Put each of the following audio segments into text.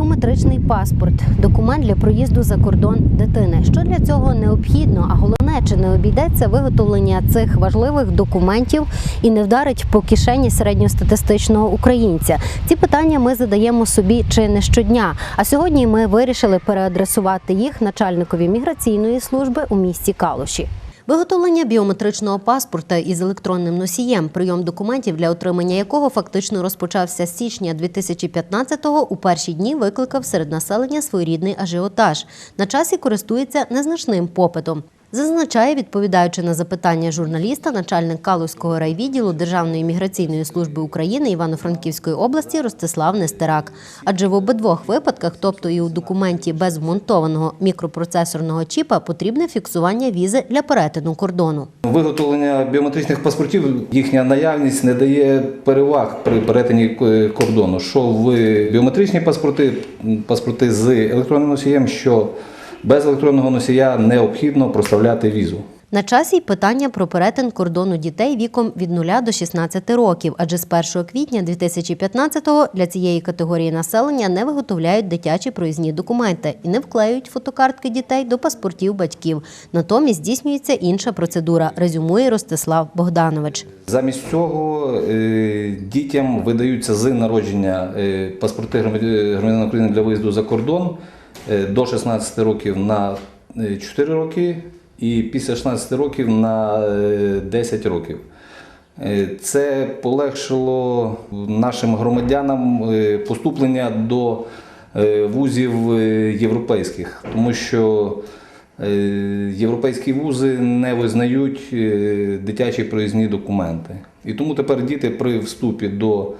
Біометричний паспорт документ для проїзду за кордон дитини. Що для цього необхідно? А головне, чи не обійдеться виготовлення цих важливих документів і не вдарить по кишені середньостатистичного українця? Ці питання ми задаємо собі чи не щодня. А сьогодні ми вирішили переадресувати їх начальникові міграційної служби у місті Калуші. Виготовлення біометричного паспорта із електронним носієм, прийом документів для отримання якого фактично розпочався з січня 2015-го, у перші дні викликав серед населення своєрідний ажіотаж. На часі користується незначним попитом. Зазначає, відповідаючи на запитання журналіста, начальник Калузького райвідділу Державної міграційної служби України Івано-Франківської області Ростислав Нестерак. Адже в обидвох випадках, тобто і у документі без вмонтованого мікропроцесорного чіпа, потрібне фіксування візи для перетину кордону. Виготовлення біометричних паспортів, їхня наявність не дає переваг при перетині е, кордону. Що в біометричні паспорти, паспорти з електронним носієм, що без електронного носія необхідно проставляти візу. На часі й питання про перетин кордону дітей віком від 0 до 16 років, адже з 1 квітня 2015-го для цієї категорії населення не виготовляють дитячі проїзні документи і не вклеюють фотокартки дітей до паспортів батьків. Натомість здійснюється інша процедура, резюмує Ростислав Богданович. Замість цього е, дітям видаються з народження е, паспорти громадя- громадянина України для виїзду за кордон до 16 років на е, 4 роки і після 16 років на е, 10 років. Е, Це полегшило нашим громадянам е, поступлення до е, вузів е, європейських, тому що е, європейські вузи не визнають е, дитячі проїзні документи. І тому тепер діти при вступі до е,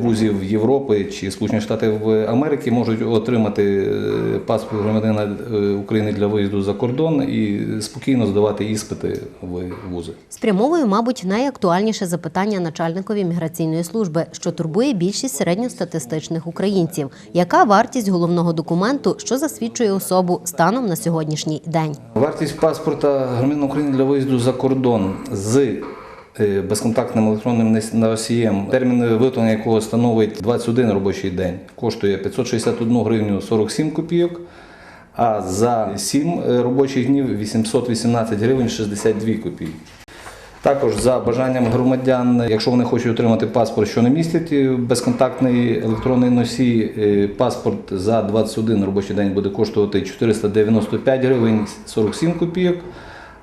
вузів Європи чи Сполучених Штатів Америки можуть отримати е, паспорт громадянина е, України для виїзду за кордон і спокійно здавати іспити в вузи. Спрямовую, мабуть, найактуальніше запитання начальникові міграційної служби, що турбує більшість середньостатистичних українців. Яка вартість головного документу, що засвідчує особу станом на сьогоднішній день? Вартість паспорта громадянина України для виїзду за кордон з е, безконтактним електронним носієм, термін виготовлення якого становить 21 робочий день, коштує 561 гривню 47 копійок, а за 7 робочих днів 818 гривень 62 копійки. Також за бажанням громадян, якщо вони хочуть отримати паспорт, що не містить е, безконтактний електронний носій, е, паспорт за 21 робочий день буде коштувати 495 гривень 47 копійок.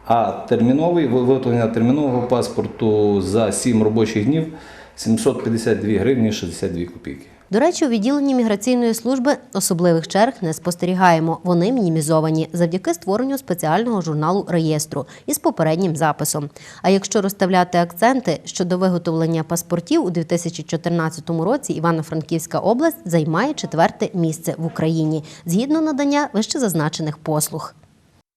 А терміновий виготовлення термінового паспорту за 7 робочих днів 752 гривні 62 копійки. До речі, у відділенні міграційної служби особливих черг не спостерігаємо. Вони мінімізовані завдяки створенню спеціального журналу реєстру із попереднім записом. А якщо розставляти акценти щодо виготовлення паспортів у 2014 році, Івано-Франківська область займає четверте місце в Україні згідно надання вище зазначених послуг.